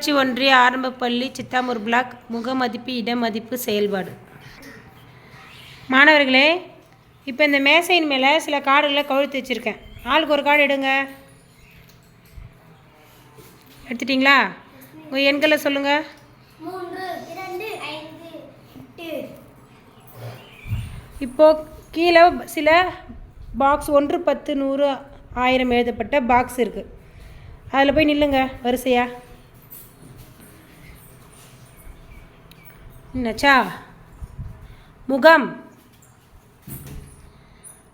ஊராட்சி ஒன்றிய ஆரம்பப் பள்ளி சித்தாமூர் பிளாக் முகமதிப்பு இடமதிப்பு செயல்பாடு. மாணவர்களே இப்போ இந்த மேசையின் மேலே சில கார்டுகளை கழுத்து வச்சுருக்கேன். ஆளுக்கு ஒரு கார்டு எடுங்க. எடுத்துட்டிங்களா? உங்கள் எண்களை சொல்லுங்கள் இப்போது கீழே சில பாக்ஸ் ஒன்று பத்து நூறு ஆயிரம் எழுதப்பட்ட பாக்ஸ் இருக்குது அதில் போய் நில்லுங்க வரிசையா. என்னாச்சா முகம்.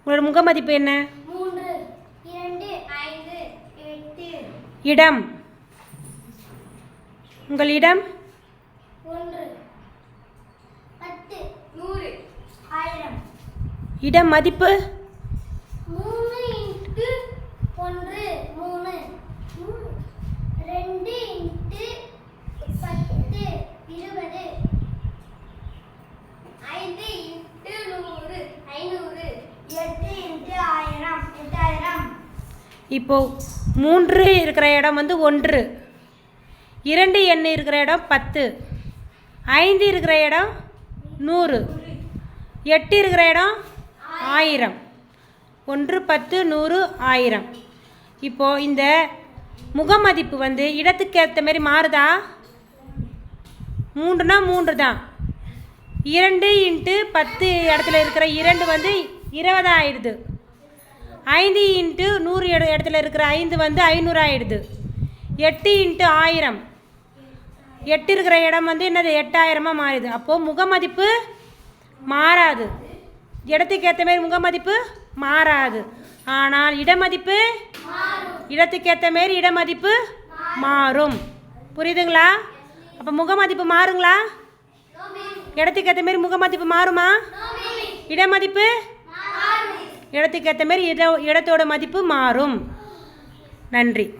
உங்களோட முக மதிப்பு என்ன? இடம். உங்கள் இடம்? இடம் மதிப்பு? ஒன்று மூணு மூணு. ரெண்டு இன்ட்டு பத்து இருபது ஐந்து இன்ட்டு நூறு ஐநூறு எட்டு இன்ட்டு ஆயிரம் எட்டாயிரம் இப்போது மூன்று இருக்கிற இடம் வந்து ஒன்று. இரண்டு எண்ணு இருக்கிற இடம் பத்து. ஐந்து இருக்கிற இடம் நூறு. எட்டு இருக்கிற இடம் ஆயிரம். ஒன்று பத்து நூறு ஆயிரம். இப்போது இந்த முகமதிப்பு வந்து இடத்துக்கு ஏற்ற மாதிரி மாறுதா? மூன்றுனா மூன்று தான். இரண்டு இன்ட்டு பத்து இடத்துல இருக்கிற இரண்டு வந்து இருபதாயிடுது ஐந்து இன்ட்டு நூறு இட இடத்துல இருக்கிற ஐந்து வந்து ஐநூறு ஆயிடுது. எட்டு இன்ட்டு ஆயிரம். எட்டு இருக்கிற இடம் வந்து என்னது? எட்டாயிரமாக மாறிடுது அப்போது முகமதிப்பு மாறாது. இடத்துக்கு ஏற்ற மாரி முகமதிப்பு மாறாது. ஆனால் இடமதிப்பு இடத்துக்கு ஏற்ற மாரி இடமதிப்பு மாறும். புரியுதுங்களா? அப்போ முகமதிப்பு மாறுங்களா? இடத்துக்கு ஏற்ற மாரி முகமதிப்பு மாறுமா? இடமதிப்பு இடத்துக்கு ஏற்ற மாதிரி இட இடத்தோட மதிப்பு மாறும். நன்றி.